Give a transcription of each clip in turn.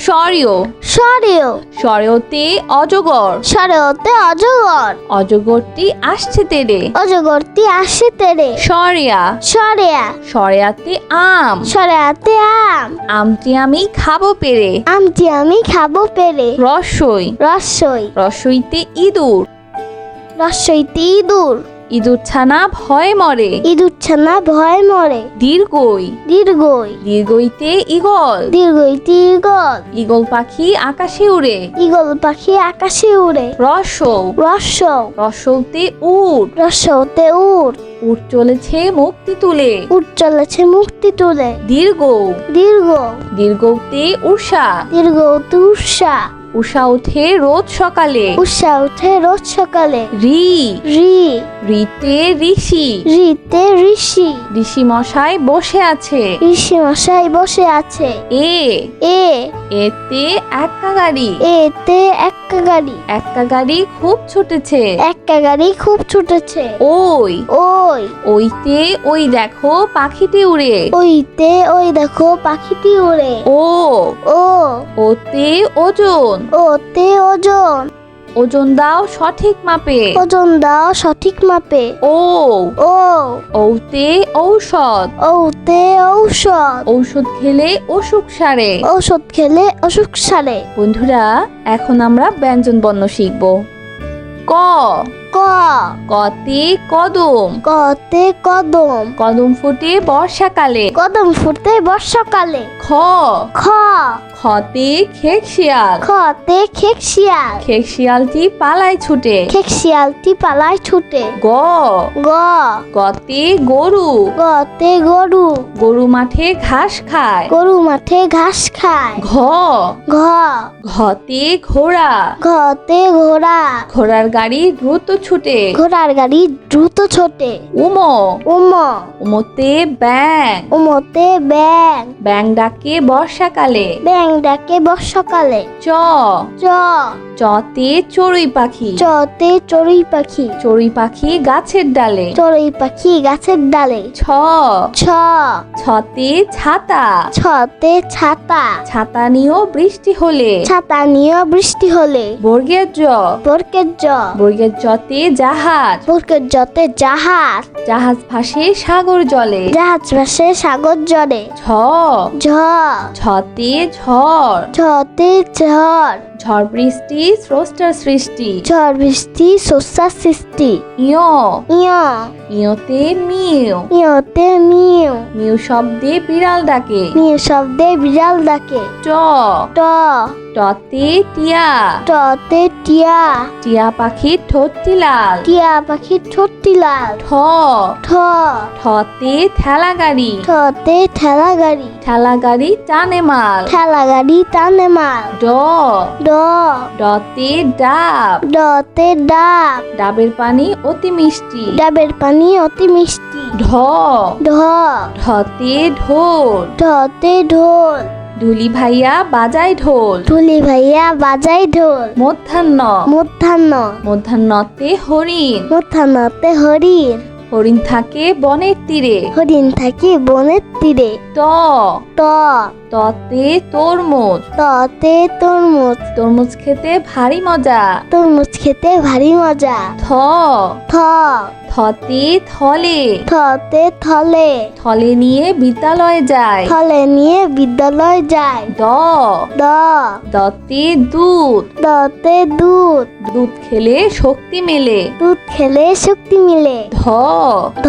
স্বরীয়। সরেও স্বরেওতে অজগর। সরেওতে অজগর। অজগরটি আসছে তেরে। অজগরটি আসছে তেরে। সরেয়া। সরেয়া। সরেয়াতে আম। সরেয়াতে আম। আমটি আমি খাব পেরে। আমটি আমি খাব পেরে। রসই। রসই। রসইতে ইঁদুর। রসইতে ইঁদুর। ইঁদুর ছানা ভয় মরে। ইঁদুর ছানা ভয় মরে। দীর্ঘই। দীর্ঘই। দীর্ঘইতে ইগল দীর্ঘইতে ইগল ইগল পাখি আকাশে উড়ে। ইগল পাখি আকাশে উড়ে। রসৌ রসৌ রসৌতে উট রসৌতে উট উট চলেছে মুক্তি তুলে। উট চলেছে মুক্তি তুলে। দীর্ঘ দীর্ঘ। দীর্ঘতে উষা দীর্ঘতে উষা উষা ওঠে রোজ সকালে। উষা উঠে রোজ সকালে। রি। রি। রিতে ঋষি। ঋতে ঋষি। ঋষি মশাই বসে আছে। ঋষি মশাই বসে আছে। এ। এ। এতে একা গাড়ি। এতে একটা গাড়ি। একা গাড়ি খুব ছুটেছে। একটা গাড়ি খুব ছুটেছে। ওই। ওই। ওইতে ওই দেখো পাখিটি উড়ে। ওইতে ওই দেখো পাখিটি উড়ে। ও। ও। ওতে ওজন। ওতে ওজন। ওজন দাও সঠিক মাপে। ওজন দাও সঠিক মাপে। ও। ও। ওতে ঔষধ। ওতে ঔষধ। ঔষধ খেলে অসুখ সারে। ঔষধ খেলে অসুখ সারে। বন্ধুরা এখন আমরা ব্যঞ্জন বর্ণ শিখব। ক ক। কতে কদম। কতে কদম। কদম ফোটে বর্ষাকালে। কদম ফুটে বর্ষাকালে। খ। খ। খতে খেক শিয়াল। খতে খেক শিয়াল। খেক শিয়ালটি পালায় ছুটে। খেক শিয়ালটি পালায় ছুটে। গ। গ। গতে গরু। গতে গরু। গরু মাঠে ঘাস খায়। গরু মাঠে ঘাস খায়। ঘ। ঘ। ঘতে ঘোড়া। ঘতে ঘোড়া। ঘোড়ার গাড়ি দ্রুত ছুটে। ঘোড়ার গাড়ি দ্রুত ছোটে। উম উম উমতে ব্যাং উমতে ব্যাং ব্যাং ডাকে বর্ষাকালে। ব্যাং ডাকে বর্ষাকালে। চ। চ। চতে চড়ুই পাখি। চতে চড়ুই পাখি। চড়ুই পাখি গাছের ডালে। চড়ুই পাখি গাছের ডালে। ছ। ছ। ছতে ছাতা। ছতে ছাতা। ছাতা নিয়েও বৃষ্টি হলে। ছাতা নিয়ে বৃষ্টি হলে। বর্গের জ। বর্গের জ। বর্গের জতে জাহাজ। বরকের জতে জাহাজ। জাহাজ ভাসে সাগর জলে। জাহাজ ভাসে সাগর জলে। ঝ। ঝ। ছতে ঝড়। ঝতে ঝড়। ঝড় বৃষ্টি স্রষ্টার সৃষ্টি। ঝড় বৃষ্টি শস্যার সৃষ্টি। ইয়। ইয়। ইয়তে মিউ ইয়তে মিউ মিউ শব্দে বিড়াল ডাকে। মিউ শব্দে বিড়াল ডাকে। ট। ট। টতে টিয়া। টতে টিয়া। টিয়া পাখির ঠোঁটটি লাল। টিয়া পাখির ঠোঁটটি লাল। ঠ। ঠ। ঠতে ঠেলা গাড়ি ঠতে ঠেলা গাড়ি ঠেলা গাড়ি টানে মাল। ঠেলা গাড়ি টানে মাল। ড। ড। ডতে ডাব। ডতে ডাব। ডাবের পানি অতি মিষ্টি। ডাবের পানি অতি মিষ্টি। ঢ। ঢ। ঢতে ঢোল। ঢতে ঢোল। ঢুলি ভাইয়া বাজায় ঢোল। ঢুলি ভাইয়া বাজাই ঢোল। মধ্যাহ্ন। মধ্যাহ্ন। মধ্যাহ্নতে হরিণ। মধ্যাহ্নতে হরিণ। হরিণ থাকে বনের তীরে। হরিণ থাকে বনের তীরে। ত। ত। ততে তরমুজ। ততে তরমুজ। তরমুজ খেতে ভারী মজা। তরমুজ খেতে ভারী মজা। থ। থ। থতে থলে। থতে থলে। থলে নিয়ে বিদ্যালয়ে যায়। থলে নিয়ে বিদ্যালয় যায়। দ। দ। দতে দুধ। দতে দুধ। দুধ খেলে শক্তি মেলে। দুধ খেলে শক্তি মিলে। ধ। ধ।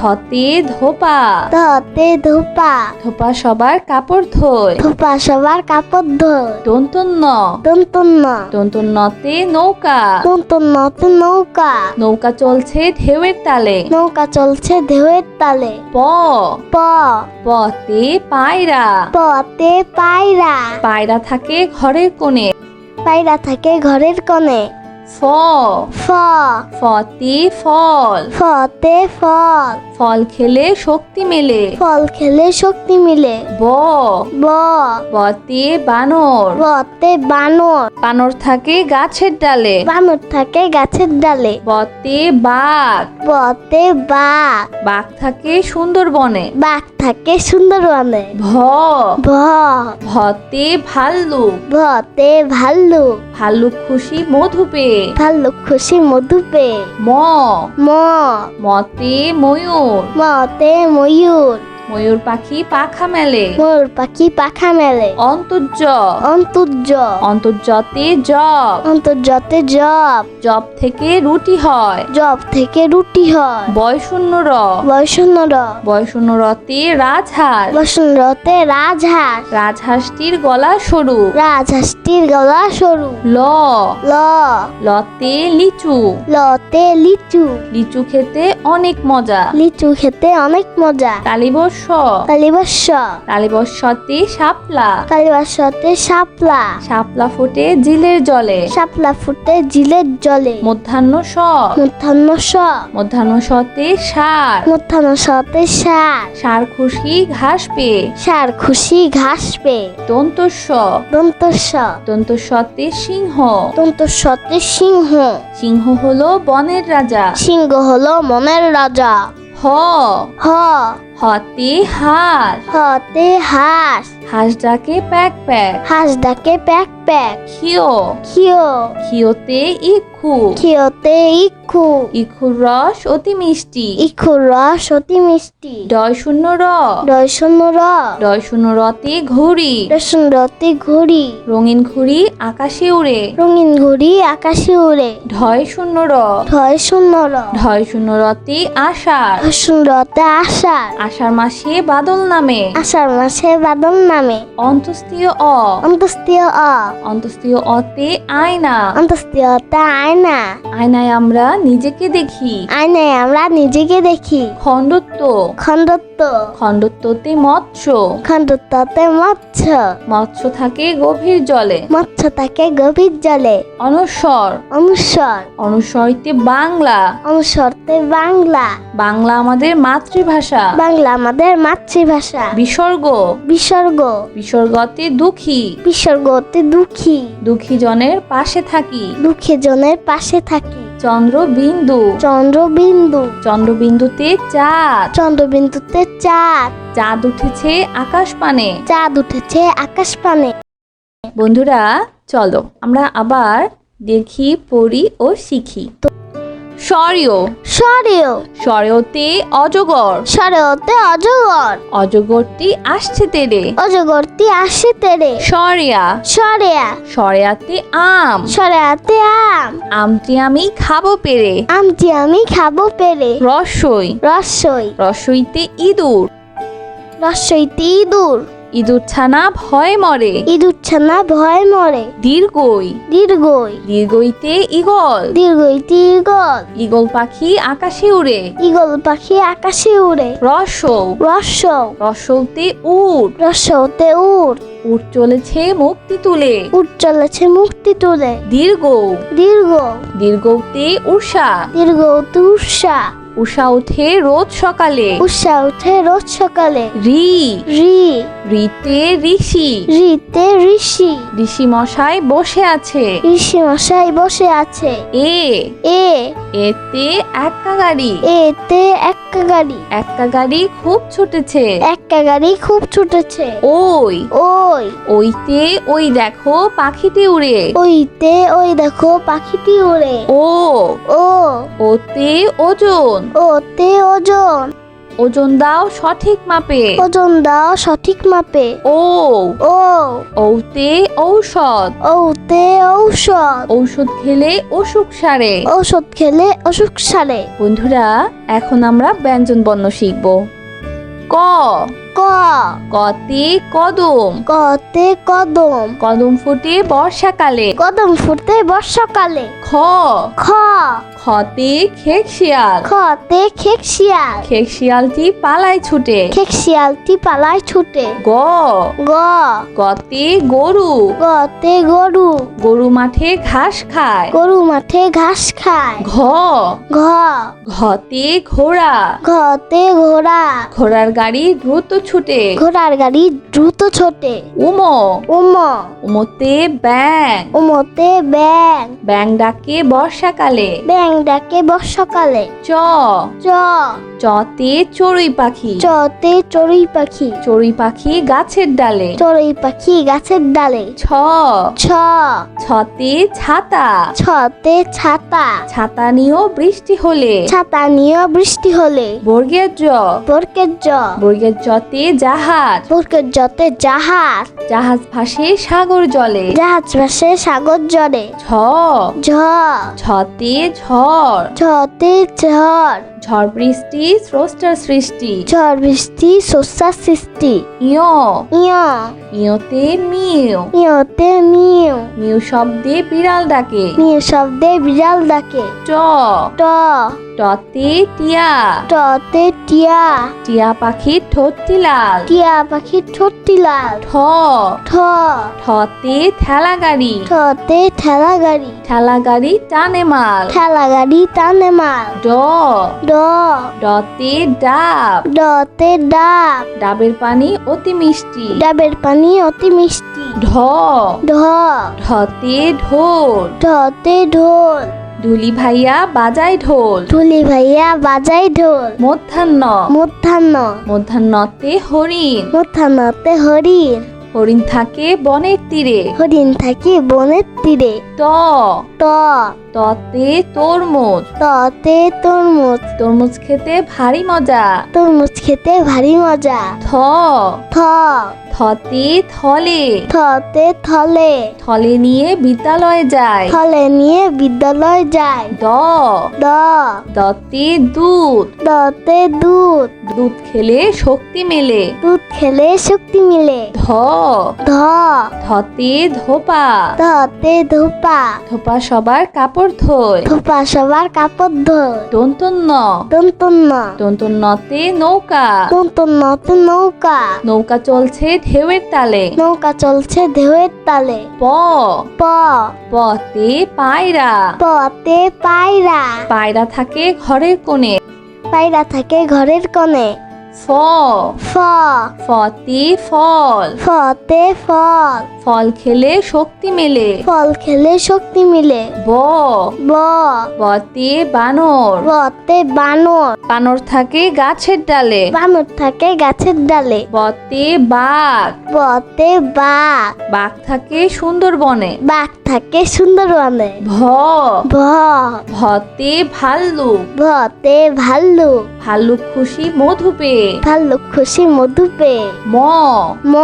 ধতে ধোপা। ধতে ধোপা। ধোপা সবার কাপড় ধোয়। ধোপা সবার কাপড় ধোয়। দন্তন্য। দন্তন্য। দন্তন্যতে নৌকা। দন্তন্যতে নৌকা। নৌকা চলছে ঢেউয়ের তালে। নৌকা চলছে ঢেউয়ের তালে। প। প। পতে পায়রা। পতে পায়রা। পায়রা থাকে ঘরের কোণে। পায়রা থাকে ঘরের কোণে। ফ। ফ। ফতে ফল। ফতে ফল। ফল খেলে শক্তি মেলে। ফল খেলে শক্তি মিলে। ব। ব। বতে বানর। বতে বানর। বানর থাকে গাছের ডালে। বানর থাকে গাছের ডালে। বতে বাঘ। বতে বাঘ। বাঘ থাকে সুন্দরবনে। বাঘ থাকে সুন্দরবনে। ভ। ভ। ভতে ভাল্লুক ভতে ভাল্লুক ভাল্লুক খুশি মধু পেয়ে। ভাল্লুক খুশি মধু পে ম। ম। মতে ময়ূর। মতে ময়ূর ময়ূর পাখি পাখা মেলে। ময়ূর পাখি পাখা মেলে। অন্তর্য অন্তর্য অন্তর্জতে জব অন্তর্জতে জব জব থেকে রুটি হয়। জব থেকে রুটি হয়। বয়শূন্য র। বৈষণ্যর বয়শূন্য রতে রাজহাঁস। বসন্তরতে রাজহাঁস। রাজহাঁসটির গলা সরু। রাজহাঁসটির গলা সরু। ল। ল। লতে লিচু। লতে লিচু। লিচু খেতে অনেক মজা। লিচু খেতে অনেক মজা। কালীবর্ষ কালীবর্ষ। কালীবর্ষতে শাপলা। কালীবর্ষতে শাপলা। শাপলা ফোটে জিলের জলে। শাপলা ফুটে জিলের জলে। মধ্যাহ্ন স মধ্যাহ্ন স মধ্যাহ্ন সতে সার। মধ্যাহ্ন সতে সার। সার খুশি ঘাস পেয়ে। সার খুশি ঘাস পে দন্তস্ব দন্তস্ব দন্তস্বতে সিংহ। দন্তস্বতে সিংহ। সিংহ হলো বনের রাজা। সিংহ হলো মনের রাজা। হ। হ। হতে হাঁস হতে হাঁস হাঁস ডাকে প্যাক প্যাক। হাঁস ডাকে প্যাক প্যাক। খিও খিও খিওতে ইক্ষু। খিওতে ইক্ষু। ইক্ষুর রস অতি মিষ্টি। ইক্ষুর রস অতি মিষ্টি। ডয় শূন্য র। ডয় শূন্য র। ডয় শূন্য রতে ঘুড়ি। রসুন রতে ঘুড়ি। রঙিন ঘুড়ি আকাশে উড়ে। রঙিন ঘুড়ি আকাশে উড়ে। ঢয় শূন্য র। ঢয় শূন্য র। ঢয় শূন্য রতে আষাঢ়। রসুন রতে আষাঢ়। আষাঢ় মাসে বাদল নামে। আষাঢ় মাসে বাদল নামে। অন্তস্তীয় অ। অন্তস্থীয় অ। অন্তস্থীয় অতে আয়না। অন্তস্তীয়তা আয়না। আয়নায় আমরা নিজেকে দেখি। আয়নায় আমরা নিজেকে দেখি। খণ্ডত্ব। খণ্ডত্ব। খণ্ডত্বতে মৎস্য। খণ্ডত্বতে মৎস্য। মৎস্য থাকে গভীর জলে। মৎস্য থাকে গভীর জলে। অনস্বর অনুস্বর অনুস্বরিতে বাংলা। অনুস্বরতে বাংলা। বাংলা আমাদের মাতৃভাষা। বাংলা আমাদের মাতৃভাষা। বিসর্গ। বিসর্গ। বিসর্গতে দুঃখী। বিসর্গতে দুঃখী। দুঃখী জনের পাশে থাকি। দুঃখী জনের পাশে থাকি। চন্দ্রবিন্দু। চন্দ্রবিন্দু। চন্দ্রবিন্দুতে চাঁদ। চন্দ্রবিন্দুতে চাঁদ। চাঁদ উঠেছে আকাশ পানে চাঁদ উঠেছে আকাশ পানে বন্ধুরা চলো আমরা আবার দেখি পড়ি ও শিখি। স্বরীয় সরেও স্বরেওতে অজগর। সরেওতে অজগর। অজগরটি আসছে তেরে অজগরটি আসে তেরে সরেয়া। সরেয়া। সরেয়াতে আম। সরেয়াতে আম। আমটি আমি খাব পেরে আমটি আমি খাব পেরে রসই। রসই। রসইতে ইঁদুর। রসইতে ইঁদুর। ইঁদুর ছানা ভয় মরে। ইঁদুর ছানা ভয় মরে। দীর্ঘই। দীর্ঘই। দীর্ঘইতে ইগল দীর্ঘইতে ইগল ইগল পাখি আকাশে উড়ে। ইগল পাখি আকাশে উড়ে। রসৌ রসৌ রসৌতে উট রসৌতে উড়। উট চলেছে মুক্তি তুলে। উঠ চলেছে মুক্তি তুলে। দীর্ঘ দীর্ঘ। দীর্ঘতে উষা দীর্ঘতে উষা উষা ওঠে রোজ সকালে। উষা উঠে রোজ সকালে। রি। রি। রিতে ঋষি। রিতে ঋষি। ঋষি মশাই বসে আছে। ঋষি মশাই বসে আছে। এ। এ। এতে এক্কা গাড়ি। এতে একটা গাড়ি। এক্কা গাড়ি খুব ছুটেছে। একটা গাড়ি খুব ছুটেছে। ওই। ওই। ওইতে ওই দেখো পাখিটি উড়ে। ওইতে ওই দেখো পাখিটি উড়ে। ও। ও। ওতে ওজন। ওতে ওজন। ওজন দাও সঠিক মাপে। ওজন দাও সঠিক মাপে। ও। ও। ওতে ঔষধ। ওতে ঔষধ। ঔষধ খেলে অসুখ সারে। ঔষধ খেলে অসুখ সারে। বন্ধুরা এখন আমরা ব্যঞ্জন বর্ণ শিখব। ক ক? কতে কদম। কতে কদম। কদম ফুটে বর্ষাকালে। কদম ফুটে বর্ষাকালে। খ। খ। খতে খেক শিয়াল। খতে খেক শিয়াল। খেক শিয়ালটি পালায় ছুটে। খেক শিয়ালটি পালায় ছুটে। গ। গ। গতে গরু। গতে গরু। গরু মাঠে ঘাস খায়। গরু মাঠে ঘাস খায়। ঘ। ঘ। ঘতে ঘোড়া। ঘতে ঘোড়া। ঘোড়ার গাড়ি দ্রুত ছুটে। ঘোড়ার গাড়ি দ্রুত ছোটে। উম। উম। উমতে ব্যাং উমতে ব্যাং ব্যাং ডাকে বর্ষাকালে। ব্যাং ডাকে বর্ষাকালে। চ। চ। চতে চড়ুই পাখি। চতে চড়ুই পাখি। চড়ুই পাখি গাছের ডালে। চড়ুই পাখি গাছের ডালে। ছ। ছ। ছতে ছাতা। ছতে ছাতা। ছাতা নিয়েও বৃষ্টি হলে। ছাতা নিয়েও বৃষ্টি হলে। বর্গের জ। বরকের জ। বর্গের জতে জাহাজ। বরকের জতে জাহাজ। জাহাজ ভাসে সাগর জলে। জাহাজ ভাসে সাগর জলে। ছ ঝ। ছতে ঝড়। ছতে ঝড়। ঝড় বৃষ্টি স্রষ্টার সৃষ্টি। ঝড় বৃষ্টি শস্যার সৃষ্টি। ইয়। ইয়। ইয়তে মিউ ইয়তে মিউ মিউ শব্দে বিড়াল ডাকে। মিউ শব্দে বিড়াল ডাকে। ট। ট। টতে টিয়া। টতে টিয়া। টিয়া পাখির ঠোঁটটি লাল টিয়া পাখির ঠোঁটটি লাল ঠ। ঠ। ঠতে ঠেলা গাড়ি ঠতে ঠেলা গাড়ি ঠেলা গাড়ি টানে মাল। ঠেলা গাড়ি টানে মাল। ড। ড। ডতে ডাব। ডতে ডাব। ডাবের পানি অতি মিষ্টি। ডাবের পানি অতি মিষ্টি। ঢ। ঢ। ঢতে ঢোল। ঢতে ঢোল। ঢুলি ভাইয়া বাজায় ঢোল। ঢুলি ভাইয়া বাজাই ঢোল। মধ্যাহ্ন। মধ্যাহ্ন। মধ্যাহ্নতে হরিণ। মধ্যাহ্নতে হরিণ। হরিণ থাকে বনের তীরে। হরিণ থাকে বনের তীরে। ত। ত। ততে তরমুজ। ততে তরমুজ। তরমুজ খেতে ভারী মজা। তরমুজ খেতে ভারী মজা। থ থ থতে থলে। থতে থলে। থলে নিয়ে বিদ্যালয়ে যায়। থলে নিয়ে বিদ্যালয় যায়। দ। দ। দতে দুধ। দতে দুধ। দুধ খেলে শক্তি মেলে। দুধ খেলে শক্তি মিলে। ধ। ধ। ধতে ধোপা। ধতে ধোপা। ধোপা সবার কাপড় ধোয়। ধোপা সবার কাপড় ধোয়। দন্তন্য। দন্তন্য। দন্তন্যতে নৌকা। দন্তন্যতে নৌকা। নৌকা চলছে ঢেউয়ের তালে। নৌকা চলছে ঢেউয়ের তালে। প। প। পতে পায়রা। পতে পায়রা। পায়রা থাকে ঘরের কোণে। পায়রা থাকে ঘরের কোণে। ফ। ফ। ফতে ফল। ফতে ফল। ফল খেলে শক্তি মেলে। ফল খেলে শক্তি মিলে। ব। ব। বতে বানর। বতে বানর। বানর থাকে গাছের ডালে। বানর থাকে গাছের ডালে। বতে বাঘ। বতে বাঘ। বাঘ থাকে সুন্দরবনে। বাঘ থাকে সুন্দরবনে। ভ। ভ। ভতে ভাল্লুক। ভতে ভাল্লুক। ভাল্লুক খুশি মধু পেয়ে। ভাল্লুক খুশি মধু পেয়ে। ম। ম।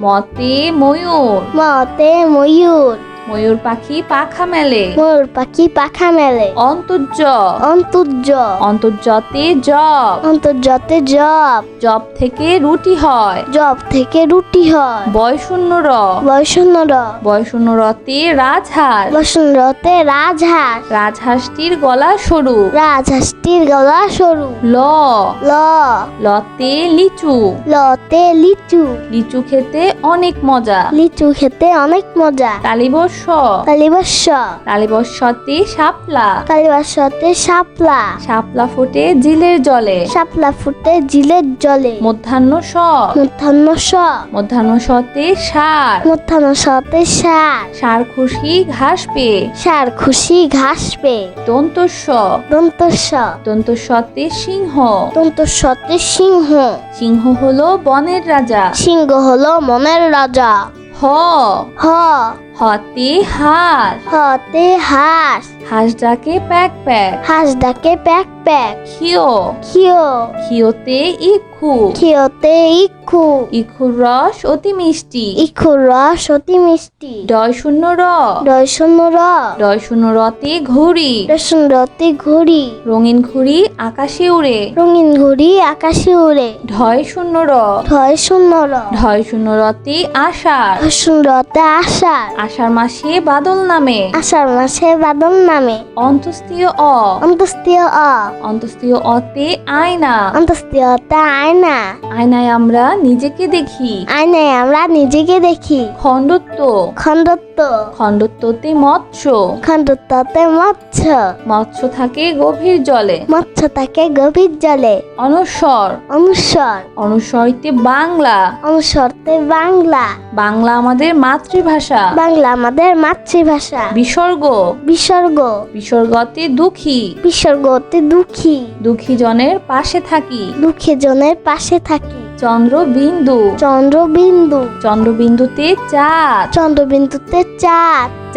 মতে ময়ূর। まあでも言う。ময়ূর পাখি পাখা মেলে। ময়ূর পাখি পাখা মেলে। অন্তর্য অন্তর্য অন্তর্যতে জব অন্তর্জতে জব জব থেকে রুটি হয়। জব থেকে রুটি হয়। বয়শূন্য র বৈষণ্যর বয়শূন্য রতে রাজহাঁস। বসন্তরতে রাজহাঁস। রাজহাঁসটির গলা সরু। রাজহাঁসটির গলা সরু। ল। ল। লতে লিচু। লতে লিচু। লিচু খেতে অনেক মজা। লিচু খেতে অনেক মজা। তালিবর্ষ কালিবর্ষ তালিবর্ষতে শাপলা। কালিবর্ষতে শাপলা। শাপলা ফুটে জিলের জলে। শাপলা ফুটে জিলের জলে। মধ্যাহ্ন স মধ্যাহ্ন স মধ্যাহ্ন সতে সার। মধ্যাহ্ন সতে সার। সার খুশি ঘাস পেয়ে সার খুশি ঘাস পে। দন্তস্ব। দন্তস্ব। দন্তস্বতে সিংহ। দন্তস্বতে সিংহ। সিংহ হলো বনের রাজা। সিংহ হলো মনের রাজা। হ। হ। হতে হাঁস হতে হাঁস হাঁস ডাকে প্যাক প্যাক। হাঁস ডাকে প্যাক প্যাক খিও খিও খিওতে ইক্ষু। খিওতে ইক্ষু। ইক্ষুর রস অতি মিষ্টি। ইক্ষুর রস অতি মিষ্টি। ডয় শূন্য র। ডয় শূন্য র। ডয় শূন্য রতে ঘুড়ি। রসুন রতে ঘুড়ি। রঙিন ঘুড়ি আকাশে উড়ে। রঙিন ঘুড়ি আকাশে উড়ে। ঢয় শূন্য র। ঢয় শূন্য র। ঢয় শূন্য রতে আষাঢ়। রসুন রতে আষাঢ়। আষাঢ় মাসে বাদল নামে। আষাঢ় মাসে বাদল নামে। অন্তস্তীয় অ। অন্তস্তীয় অ। অন্তস্তীয় অতে আয়না। অন্তস্তীয়তে আয়না। আয়নায় আমরা নিজেকে দেখি। আয়নায় আমরা নিজেকে দেখি। খণ্ডত্ব। খণ্ডত্ব। খণ্ডত্বতে মৎস্য। খণ্ডত্বতে মৎস্য। মৎস্য থাকে গভীর জলে। মৎস্য থাকে গভীর জলে। অনস্বর অনুস্বর অনুস্বরিতে বাংলা। অনুস্বরতে বাংলা। বাংলা আমাদের মাতৃভাষা। বাংলা আমাদের মাতৃভাষা। বিসর্গ। বিসর্গ। বিসর্গতে দুঃখী। বিসর্গতে দুঃখী। দুঃখী। দুঃখী জনের পাশে থাকি। দুঃখী জনের পাশে থাকি। চন্দ্রবিন্দু। চন্দ্রবিন্দু। চন্দ্রবিন্দুতে চাঁদ। চন্দ্রবিন্দুতে চাঁদ।